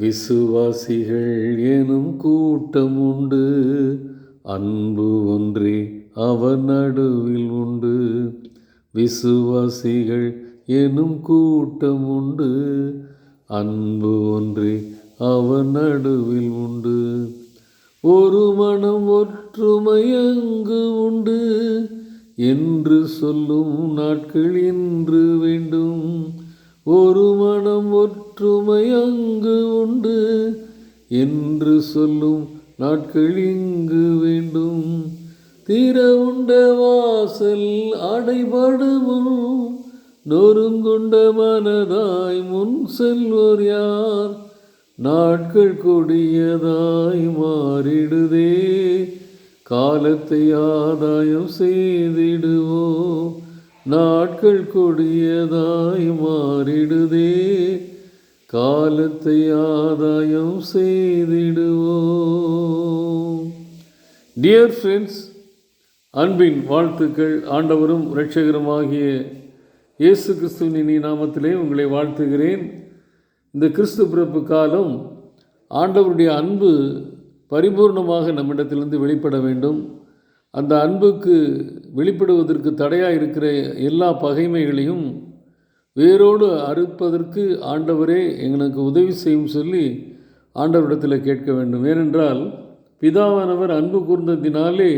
விசுவாசிகள் எனும் கூட்டம் உண்டு அன்பு ஒன்றே அவர் நடுவில் உண்டு. விசுவாசிகள் எனும் கூட்டம் உண்டு அன்பு ஒன்றே அவர் நடுவில் உண்டு. ஒரு மனம் ஒற்றுமை அங்கு உண்டு. என்று சொல்லும் நாட்கள் இன்று வேண்டும். ஒரு மனம் ஒற்றுமை அங்கு உண்டு. என்று சொல்லும் நாட்கள் இங்கு வேண்டும். தீர உண்ட வாசல் அடைபடுமுன் நொறுங்குண்ட மனதாய் முன் செல்வோர் யார்? நாட்கள் கொடியதாய் மாறிடுதே. காலத்தை ஆதாயம் செய்திடுவோ. நாட்கள் கொடியதாய் மாறிடுதே. காலத்தை ஆதாயம் செய்திடுவோ டியர் ஃப்ரெண்ட்ஸ் அன்பின் வாழ்த்துக்கள். ஆண்டவரும் இரட்சகருமாகிய இயேசு கிறிஸ்துவின் இனி நாமத்திலே உங்களை வாழ்த்துகிறேன். இந்த கிறிஸ்து பிறப்பு காலம் ஆண்டவருடைய அன்பு பரிபூர்ணமாக நம்மிடத்திலிருந்து வெளிப்பட வேண்டும். அந்த அன்புக்கு வெளிப்படுவதற்கு தடையாக இருக்கிற எல்லா பகைமைகளையும் வேரோடு அறுப்பதற்கு ஆண்டவரே எங்களுக்கு உதவி செய்யும் சொல்லி ஆண்டவரிடத்தில் கேட்க வேண்டும். ஏனென்றால் பிதாவானவர் அன்பு கூர்ந்ததினாலே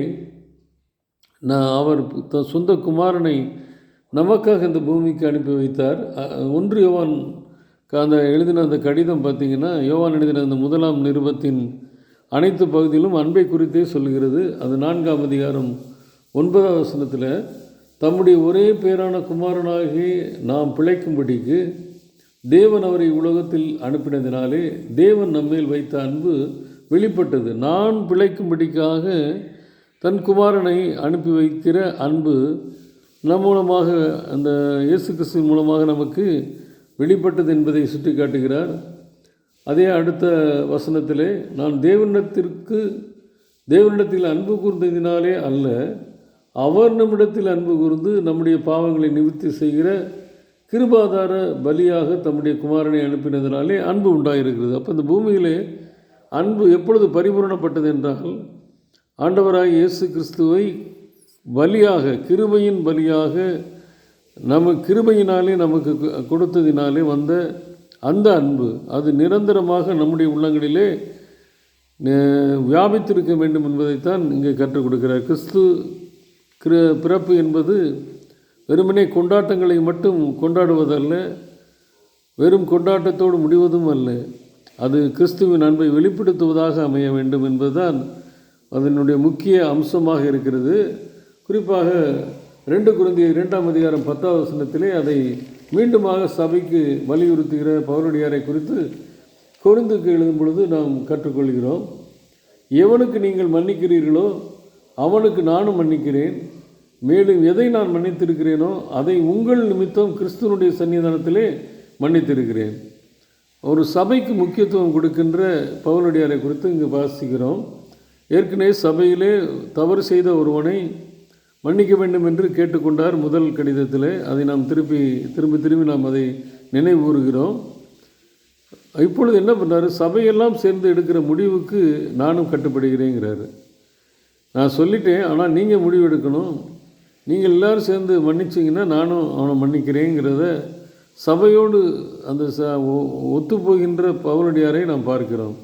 நான் அவர் த சொந்த குமாரனை நமக்காக இந்த பூமிக்கு அனுப்பி வைத்தார். ஒன்று யோவான் அந்த எழுதின அந்த கடிதம் பார்த்தீங்கன்னா யோவான் எழுதின அந்த முதலாம் நிருபத்தின் அனைத்து பகுதியிலும் அன்பை குறித்தே சொல்கிறது அது நான்காம் அதிகாரம் ஒன்பதாம் வசனத்தில் தம்முடைய ஒரே பேரான குமாரனாகி நாம் பிழைக்கும்படிக்கு தேவன் அவரை உலகத்தில் அனுப்பினதினாலே தேவன் நம்மேல் வைத்த அன்பு வெளிப்பட்டது. நான் பிழைக்கும்படிக்காக தன் குமாரனை அனுப்பி வைக்கிற அன்பு நம் மூலமாக அந்த இயேசு கிறிஸ்துவின் மூலமாக நமக்கு வெளிப்பட்டது என்பதை சுட்டி காட்டுகிறார் அதே அடுத்த வசனத்திலே நான் தேவனிடத்திற்கு தேவனிடத்தில் அன்பு கூர்ந்ததினாலே அல்ல அவர் நம்மிடத்தில் அன்பு கூர்ந்து நம்முடைய பாவங்களை நிவர்த்தி செய்கிற கிருபாதார பலியாக தம்முடைய குமாரனை அனுப்பினதினாலே அன்பு உண்டாயிருக்கிறது. அப்போ இந்த பூமியிலே அன்பு எப்பொழுது பரிபூரணப்பட்டது என்றால் ஆண்டவராக இயேசு கிறிஸ்துவை பலியாக கிருபையின் பலியாக நம்ம கிருபையினாலே நமக்கு கொடுத்ததினாலே வந்த அந்த அன்பு அது நிரந்தரமாக நம்முடைய உள்ளங்களிலே வியாபித்திருக்க வேண்டும் என்பதைத்தான் இங்கே கற்றுக் கொடுக்கிறார். கிறிஸ்து கிரு பிறப்பு என்பது வெறுமனே கொண்டாட்டங்களை மட்டும் கொண்டாடுவதல்ல வெறும் கொண்டாட்டத்தோடு முடிவதும் அல்ல. அது கிறிஸ்துவின் அன்பை வெளிப்படுத்துவதாக அமைய வேண்டும் என்பதுதான் அதனுடைய முக்கிய அம்சமாக இருக்கிறது. குறிப்பாக ரெண்டு குருந்திய இரண்டாம் அதிகாரம் பத்தாவது வசனத்திலே அதை மீண்டுமாக சபைக்கு வலியுறுத்துகிற பவுலடியாரை குறித்து கொருந்துக்கு எழுதும் பொழுது நாம் கற்றுக்கொள்கிறோம். எவனுக்கு நீங்கள் மன்னிக்கிறீர்களோ அவனுக்கு நானும் மன்னிக்கிறேன். மேலும் எதை நான் மன்னித்திருக்கிறேனோ அதை உங்கள் நிமித்தம் கிறிஸ்துவனுடைய சன்னிதானத்திலே மன்னித்திருக்கிறேன். ஒரு சபைக்கு முக்கியத்துவம் கொடுக்கின்ற பவுலடியாரை குறித்து இங்கு வாசிக்கிறோம். ஏற்கனவே சபையிலே தவறு செய்த ஒருவனை மன்னிக்க வேண்டும் என்று கேட்டுக்கொண்டார் முதல் கடிதத்தில். அதை நாம் திருப்பி திரும்பி திரும்பி நாம் அதை நினைவூறுகிறோம் இப்பொழுது என்ன பண்ணாரு சபையெல்லாம் சேர்ந்து எடுக்கிற முடிவுக்கு நானும் கட்டுப்படுகிறேங்கிறாரு. நான் சொல்லிட்டேன் ஆனால் நீங்கள் முடிவெடுக்கணும். நீங்கள் எல்லாரும் சேர்ந்து மன்னிச்சிங்கன்னா நானும் அவனை மன்னிக்கிறேங்கிறத சபையோடு அந்த ச ஒ- ஒத்துப்போகின்ற பவுலடியாரை நாம் பார்க்கிறோம்.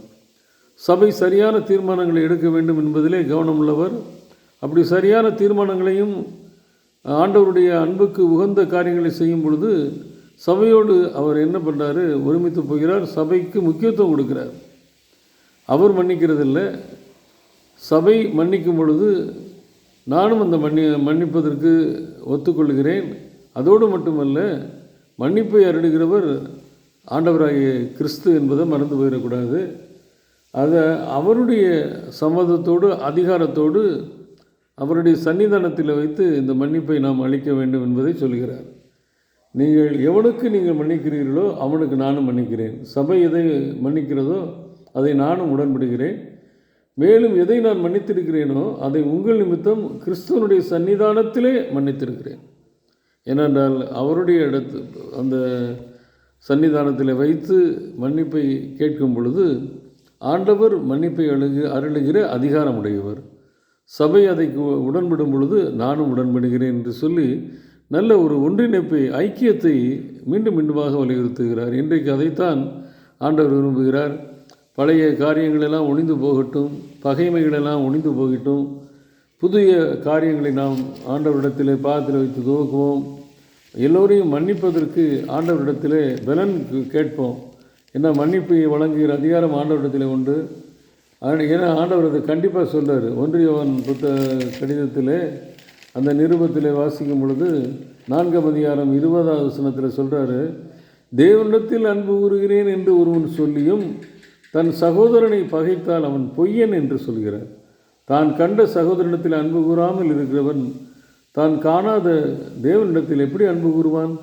சபை சரியான தீர்மானங்களை எடுக்க வேண்டும் என்பதிலே கவனமுள்ளவர் அப்படி சரியான தீர்மானங்களையும் ஆண்டவருடைய அன்புக்கு உகந்த காரியங்களை செய்யும் பொழுது சபையோடு அவர் என்ன பண்ணுறாரு ஒருமித்து போகிறார் சபைக்கு முக்கியத்துவம் கொடுக்கிறார். அவர் மன்னிக்கிறதில்ல. சபை மன்னிக்கும் பொழுது நானும் அந்த மன்னி மன்னிப்பதற்கு ஒத்துக்கொள்கிறேன். அதோடு மட்டுமல்ல மன்னிப்பை அருடுகிறவர் ஆண்டவராகிய கிறிஸ்து என்பதை மறந்து போயிடக்கூடாது. அதை அவருடைய சம்மதத்தோடு அதிகாரத்தோடு அவருடைய சன்னிதானத்தில் வைத்து இந்த மன்னிப்பை நாம் அளிக்க வேண்டும் என்பதை சொல்கிறார். நீங்கள் எவனுக்கு நீங்கள் மன்னிக்கிறீர்களோ அவனுக்கு நானும் மன்னிக்கிறேன். சபை எதை மன்னிக்கிறதோ அதை நானும் உடன்படுகிறேன். மேலும் எதை நான் மன்னித்திருக்கிறேனோ அதை உங்கள் நிமித்தம் கிறிஸ்துவனுடைய சன்னிதானத்திலே மன்னித்திருக்கிறேன். ஏனென்றால் அவருடைய இடத்து அந்த சன்னிதானத்தில் வைத்து மன்னிப்பை கேட்கும் பொழுது ஆண்டவர் மன்னிப்பை அழுகு அருளுகிற அதிகாரமுடையவர். சபை அதை உடன்படும் பொழுது நானும் உடன்படுகிறேன் என்று சொல்லி நல்ல ஒரு ஒன்றிணைப்பை ஐக்கியத்தை மீண்டும் மீண்டுமாக வலியுறுத்துகிறார். இன்றைக்கு அதைத்தான் ஆண்டவர் விரும்புகிறார். பழைய காரியங்களெல்லாம் ஒளிந்து போகட்டும் பகைமைகளெல்லாம் ஒளிந்து போகட்டும். புதிய காரியங்களை நாம் ஆண்டவரிடத்தில் பாதத்தில் வைத்து துவக்குவோம். எல்லோரையும் மன்னிப்பதற்கு ஆண்டவரிடத்திலே பலன் கேட்போம். என்ன மன்னிப்பை வழங்குகிற அதிகாரம் ஆண்டவரிடத்தில் உண்டு. ஏன்னா ஆண்டவர் அதை கண்டிப்பாக சொல்கிறார் ஒன்றியவன் புத்த கடிதத்தில் அந்த நிருபத்தில் வாசிக்கும் பொழுது நான்காம் அதிகாரம் இருபதாவது வசனத்தில் சொல்கிறாரு தேவனிடத்தில் அன்பு கூறுகிறேன் என்று ஒருவன் சொல்லியும் தன் சகோதரனை பகைத்தால் அவன் பொய்யன் என்று சொல்கிறார். தான் கண்ட சகோதரனிடத்தில் அன்பு கூறாமல் இருக்கிறவன் தான் காணாத தேவனிடத்தில் எப்படி அன்பு கூறுவான்?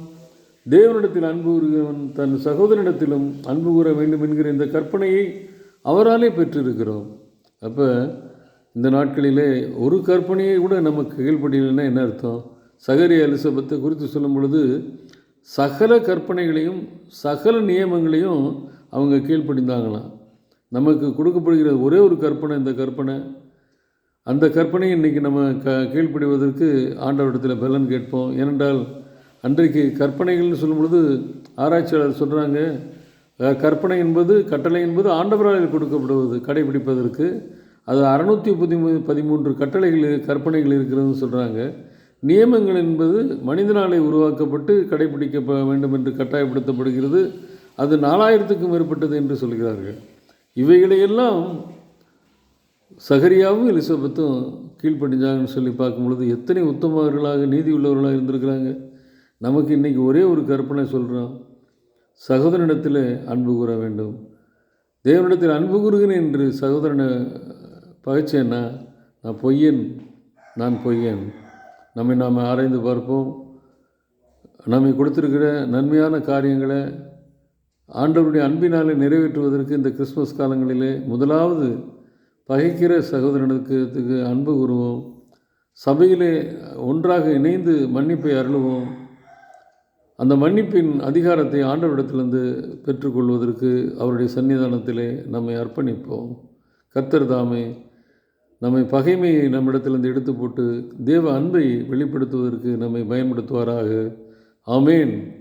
தேவனிடத்தில் அன்பு கூறுகிறவன் தன் சகோதரனிடத்திலும் அன்பு கூற வேண்டும் என்கிற இந்த கற்பனையை அவராலே பெற்றிருக்கிறோம். அப்போ இந்த நாட்களிலே ஒரு கற்பனையை கூட நமக்கு கீழ்ப்படியலைன்னா என்ன அர்த்தம்? சகரிய எலிசபத்தை குறித்து சொல்லும் பொழுது சகல கற்பனைகளையும் சகல நியமங்களையும் அவங்க கீழ்ப்படிந்தாங்களாம். நமக்கு கொடுக்கப்படுகிற ஒரே ஒரு கற்பனை இந்த கற்பனை. அந்த கற்பனையை இன்றைக்கி நம்ம க கீழ்ப்படிவதற்கு ஆண்டவரிடத்தில் பலன் கேட்போம். ஏனென்றால் அன்றைக்கு கற்பனைகள்னு சொல்லும்பொழுது ஆராய்ச்சியாளர் சொல்கிறாங்க கற்பனை என்பது கட்டளை என்பது ஆண்டவரால் கொடுக்கப்படுவது கடைபிடிப்பதற்கு. அது அறுநூற்றி பதிமூ பதிமூன்று கட்டளைகள் கற்பனைகள் இருக்கிறதுன்னு சொல்கிறாங்க நியமங்கள் என்பது மனிதனாலே உருவாக்கப்பட்டு கடைபிடிக்க வேண்டும் என்று கட்டாயப்படுத்தப்படுகிறது. அது நாலாயிரத்துக்கும் மேற்பட்டது என்று சொல்கிறார்கள். இவைகளையெல்லாம் சகரியாவும் எலிசபெத்தும் கீழ்ப்படிஞ்சாங்கன்னு சொல்லி பார்க்கும் பொழுது எத்தனை உத்தமவர்களாக நீதி உள்ளவர்களாக இருந்திருக்கிறாங்க. நமக்கு இன்றைக்கி ஒரே ஒரு கற்பனை சொல்கிறோம் சகோதரனிடத்தில் அன்பு கூற வேண்டும். தேவனிடத்தில் அன்பு கூறுகிறேன் என்று சகோதரனை பகைச்சேன்னா நான் பொய்யன் நான் பொய்யன். நம்மை நாம் ஆராய்ந்து பார்ப்போம். நம்மை கொடுத்துருக்கிற நன்மையான காரியங்களை ஆண்டவருடைய அன்பினாலே நிறைவேற்றுவதற்கு இந்த கிறிஸ்மஸ் காலங்களிலே முதலாவது பகைக்கிற சகோதரனுக்கு அன்பு கூறுவோம். சபையிலே ஒன்றாக இணைந்து மன்னிப்பை அருளுவோம். அந்த மன்னிப்பின் அதிகாரத்தை ஆண்டவரிடத்திலிருந்து பெற்றுக்கொள்வதற்கு அவருடைய சன்னிதானத்திலே நம்மை அர்ப்பணிப்போம். கத்தர் தாமே நம்மை பகைமையை நம்மிடத்திலிருந்து எடுத்து போட்டு தேவ அன்பை வெளிப்படுத்துவதற்கு நம்மை பயன்படுத்துவாராக. ஆமேன்.